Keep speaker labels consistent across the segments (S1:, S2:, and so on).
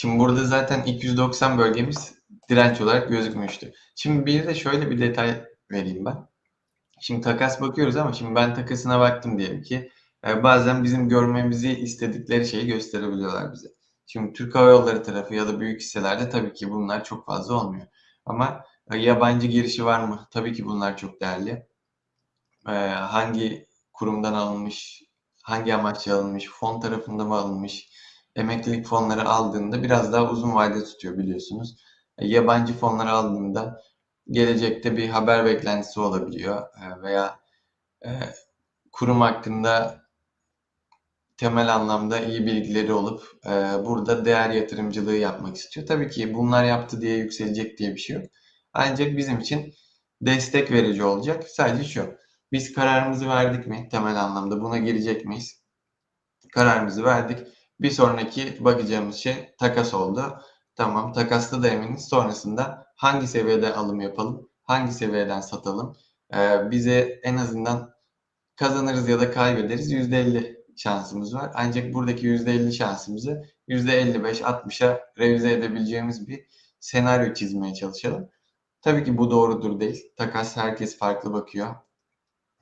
S1: Şimdi burada zaten 290 bölgemiz direnç olarak gözükmüştü. Şimdi bir de şöyle bir detay vereyim ben. Şimdi takas bakıyoruz ama şimdi ben takasına baktım diyelim ki e, bazen bizim görmemizi istedikleri şeyi gösterebiliyorlar bize. Şimdi Türk Hava Yolları tarafı ya da büyük hisselerde tabii ki bunlar çok fazla olmuyor. Ama e, yabancı girişi var mı? Tabii ki bunlar çok değerli. E, hangi kurumdan alınmış, hangi amaçla alınmış, fon tarafında mı alınmış, emeklilik fonları aldığında biraz daha uzun vade tutuyor biliyorsunuz. E, yabancı fonları aldığında gelecekte bir haber beklentisi olabiliyor e, veya e, kurum hakkında temel anlamda iyi bilgileri olup burada değer yatırımcılığı yapmak istiyor. Tabii ki bunlar yaptı diye yükselecek diye bir şey yok. Ancak bizim için destek verici olacak. Sadece şu. Biz kararımızı verdik mi temel anlamda buna girecek miyiz? Kararımızı verdik. Bir sonraki bakacağımız şey takas oldu. Tamam takasta da eminiz. Sonrasında hangi seviyede alım yapalım? Hangi seviyeden satalım? Ee, bize en azından kazanırız ya da kaybederiz %50 şansımız var. Ancak buradaki %50 şansımızı %55-60'a revize edebileceğimiz bir senaryo çizmeye çalışalım. Tabii ki bu doğrudur değil. Takas herkes farklı bakıyor.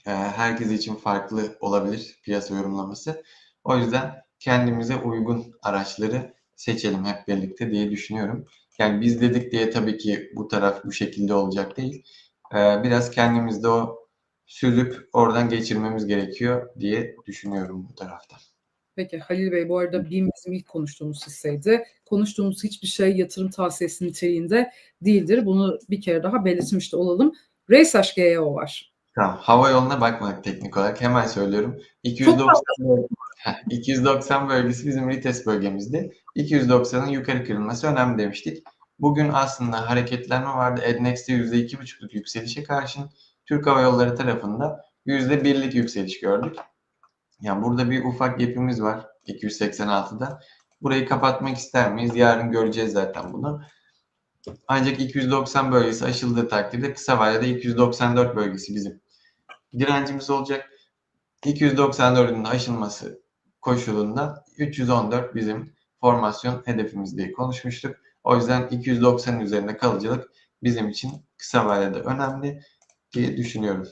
S1: Ee, herkes için farklı olabilir piyasa yorumlaması. O yüzden kendimize uygun araçları seçelim hep birlikte diye düşünüyorum. Yani biz dedik diye tabii ki bu taraf bu şekilde olacak değil. Ee, biraz kendimizde o süzüp oradan geçirmemiz gerekiyor diye düşünüyorum bu tarafta.
S2: Peki Halil Bey bu arada BİM bizim ilk konuştuğumuz hisseydi. Konuştuğumuz hiçbir şey yatırım tavsiyesi niteliğinde değildir. Bunu bir kere daha belirtmiş de olalım. Reysaş GEO var.
S1: Tamam. Hava yoluna bakmadık teknik olarak. Hemen söylüyorum. 290 Heh, 290 bölgesi bizim retest bölgemizdi. 290'ın yukarı kırılması önemli demiştik. Bugün aslında hareketlenme vardı. Endex'te %2,5'luk yükselişe karşın Türk Hava Yolları tarafında %1'lik yükseliş gördük. Yani burada bir ufak gap'imiz var 286'da. Burayı kapatmak ister miyiz? Yarın göreceğiz zaten bunu. Ancak 290 bölgesi aşıldığı takdirde kısa vadede 294 bölgesi bizim direncimiz olacak. 294'ün de aşılması koşulunda 314 bizim formasyon hedefimiz diye konuşmuştuk. O yüzden 290'ın üzerinde kalıcılık bizim için kısa vadede önemli diye düşünüyorum.